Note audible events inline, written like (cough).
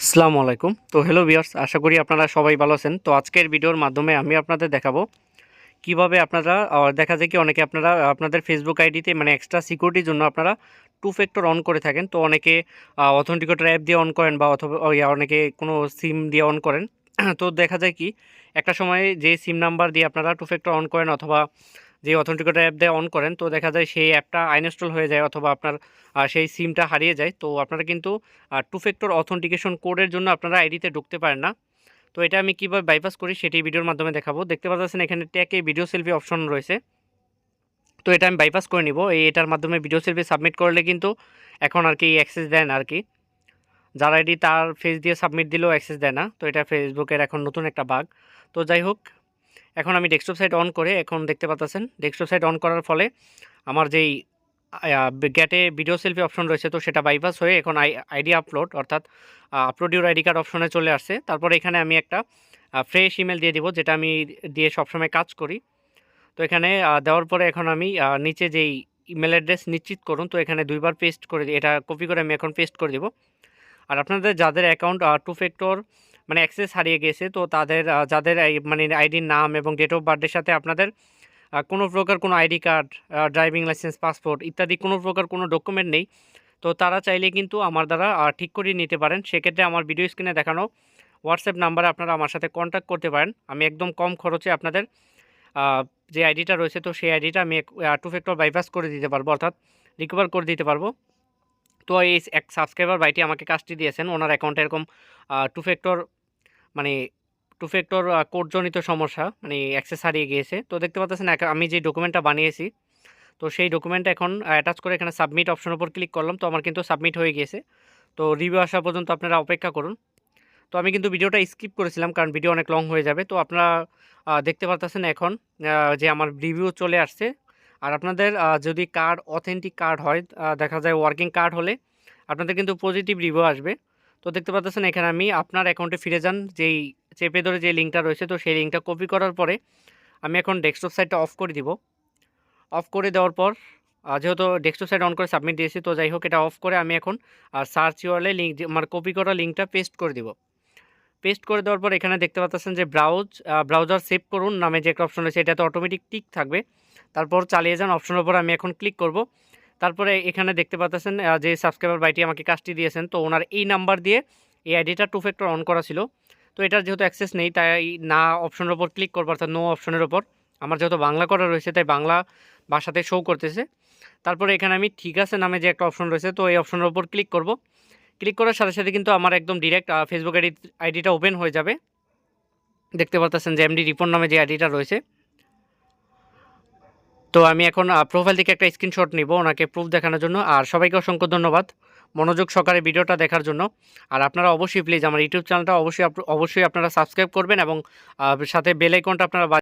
আসসালামু আলাইকুম। তো হ্যালো ভিউয়ার্স আশা করি আপনারা সবাই ভালো আছেন। তো আজকের ভিডিওর মাধ্যমে আমি আপনাদের দেখাবো কীভাবে আপনারা দেখা যায় কি অনেকে আপনারা আপনাদের ফেসবুক আইডিতে মানে এক্সট্রা সিকিউরিটির জন্য আপনারা টু ফ্যাক্টর অন করে থাকেন। তো অনেকে অথেন্টিকেটর অ্যাপ দিয়ে অন করেন বা অথবা অনেকে কোনো সিম দিয়ে অন করেন। (clears throat) তো দেখা যায় কি, একটা সময় যে সিম নাম্বার দিয়ে আপনারা টু ফ্যাক্টর অন করেন অথবা যে অথেন্টিকেটর অ্যাপ দিয়ে অন করেন, তো দেখা যায় সেই অ্যাপটা আইনস্টল হয়ে যায় অথবা আপনার সেই সিমটা হারিয়ে যায়। তো আপনারা কিন্তু টু ফ্যাক্টর অথেন্টিকেশন কোডের জন্য আপনারা আইডিতে ঢুকতে পারেন না। তো এটা আমি কীভাবে বাইপাস করি সেটি ভিডিওর মাধ্যমে দেখাবো। দেখতে পাচ্ছেন এখানে ট্যাকে ভিডিও সেলফি অপশন রয়েছে। তো এটা আমি বাইপাস করে নিব। এই এটার মাধ্যমে ভিডিও সেলফি সাবমিট করলে কিন্তু এখন আর কি অ্যাক্সেস দেয় না আর কি। যার আইডি তার ফেস দিয়ে সাবমিট দিলেও অ্যাক্সেস দেয় না। তো এটা ফেসবুকের এখন নতুন একটা বাগ তো যাই হোক এখন আমি ডেস্কটপ সাইট অন করে এখন দেখতে পাচ্ছেন ডেস্কটপ সাইট অন করার ফলে আমার যেই গ্যাটে ভিডিও সেলফি অপশন রয়েছে তো সেটা বাইপাস হয়ে এখন আই আইডি আপলোড অর্থাৎ আপলোড ইউর আইডি কার্ড অপশনে চলে আসছে। তারপরে এখানে আমি একটা ফ্রেশ ইমেল দিয়ে দিব যেটা আমি দিয়ে সবসময় কাজ করি। তো এখানে দেওয়ার পরে এখন আমি নিচে যেই ইমেল অ্যাড্রেস নিশ্চিত করুন, তো এখানে দুইবার পেস্ট করে, এটা কপি করে আমি এখন পেস্ট করে দিব। আর আপনাদের যাদের অ্যাকাউন্ট টু ফ্যাক্টর মানে অ্যাক্সেস হারিয়ে গেছে। তো তাদের যাদের মানে আইডির নাম এবং ডেট অফ বার্থের সাথে আপনাদের কোনো প্রকার কোনো ID card driving licence, passport ইত্যাদি কোনো প্রকার কোনো ডকুমেন্ট নেই। তো তারা চাইলে কিন্তু আমার দ্বারা ঠিক করিয়ে নিতে পারেন। সেক্ষেত্রে আমার ভিডিও স্ক্রিনে দেখানো হোয়াটসঅ্যাপ নাম্বারে আপনারা আমার সাথে কন্ট্যাক্ট করতে পারেন। আমি একদম কম খরচে আপনাদের যে আইডিটা রয়েছে, তো সেই আইডিটা আমি টু ফ্যাক্টর বাইপাস করে দিতে পারব, অর্থাৎ রিকভার করে দিতে পারব। তো এই এক সাবস্ক্রাইবার ভাইটি আমাকে কাজটি দিয়েছেন। ওনার অ্যাকাউন্টে এরকম টু ফ্যাক্টর মানে টু ফ্যাক্টর কোডজনিত সমস্যা মানে অ্যাক্সেস হারিয়ে গিয়েছে। তো দেখতে পাচ্ছেন আমি যে ডকুমেন্টটা বানিয়েছি, তো সেই ডকুমেন্টটা এখন অ্যাটাচ করে এখানে সাবমিট অপশন উপর ক্লিক করলাম, তো আমার কিন্তু সাবমিট হয়ে গিয়েছে। তো রিভিউ আসা পর্যন্ত আপনারা অপেক্ষা করুন। তো আমি কিন্তু ভিডিওটা স্কিপ করেছিলাম, কারণ ভিডিও অনেক লং হয়ে যাবে। তো আপনারা দেখতে পাচ্ছেন এখন যে আমার রিভিউ চলে আসছে। আর আপনাদের যদি কার্ড অথেন্টিক কার্ড হয় দেখা যায় ওয়ার্কিং কার্ড হলে, আপনাদের কিন্তু পজিটিভ রিভিউ আসবে। তো দেখতে পাচ্ছেন এখানে আমি আপনার অ্যাকাউন্টে ফিরে যান। যেই চেপে ধরে যে লিঙ্কটা রয়েছে, তো সেই লিঙ্কটা কপি করার পরে আমি এখন ডেস্কটপ সাইটটা অফ করে দিব। অফ করে দেওয়ার পর যেহেতু ডেস্কটপ সাইট অন করে সাবমিট দিয়েছি, তো যাই হোক, এটা অফ করে আমি এখন আর সার্চ ইউআরএলে লিঙ্ক আমার কপি করা লিঙ্কটা পেস্ট করে দিব। পেস্ট করে দেওয়ার পর এখানে দেখতে পাচ্ছেন যে ব্রাউজ ব্রাউজার সেভ করুন, নামে যে একটা অপশন রয়েছে, এটাতে অটোমেটিক টিক থাকবে। তারপর চালিয়ে যান অপশনের উপর আমি এখন ক্লিক করব। তারপরে এখানে দেখতে পাচ্ছেন যে সাবস্ক্রাইবার বাইটি আমাকে কাজটি দিয়েছেন, তো ওনার এই নাম্বার দিয়ে এই আইডিটা টু ফ্যাক্টর অন করা ছিল। তো এটার যেহেতু অ্যাক্সেস নেই, তাই না অপশনের ওপর ক্লিক করব, অর্থাৎ নো অপশনের ওপর আমার যেহেতু বাংলা করা রয়েছে, তাই বাংলা ভাষাতে শো করতেছে। তারপরে এখানে আমি ঠিক আছে নামে যে একটা অপশন রয়েছে, তো এই অপশনের ওপর ক্লিক করব। ক্লিক করার সাথে সাথে কিন্তু আমার একদম ডিরেক্ট ফেসবুক আইডি আইডিটা ওপেন হয়ে যাবে। দেখতে পাচ্ছেন যে এমডি রিপোর্ট নামে যে আইডিটা রয়েছে। তো আমি এখন প্রোফাইল থেকে একটা স্ক্রিনশট নিব, ওনাকে প্রুফ দেখানোর জন্য। আর সবাইকে অসংখ্য ধন্যবাদ মনোযোগ সহকারে ভিডিওটা দেখার জন্য। আর আপনারা অবশ্যই প্লিজ আমার ইউটিউব চ্যানেলটা অবশ্যই অবশ্যই আপনারা সাবস্ক্রাইব করবেন এবং সাথে বেল আইকনটা আপনারা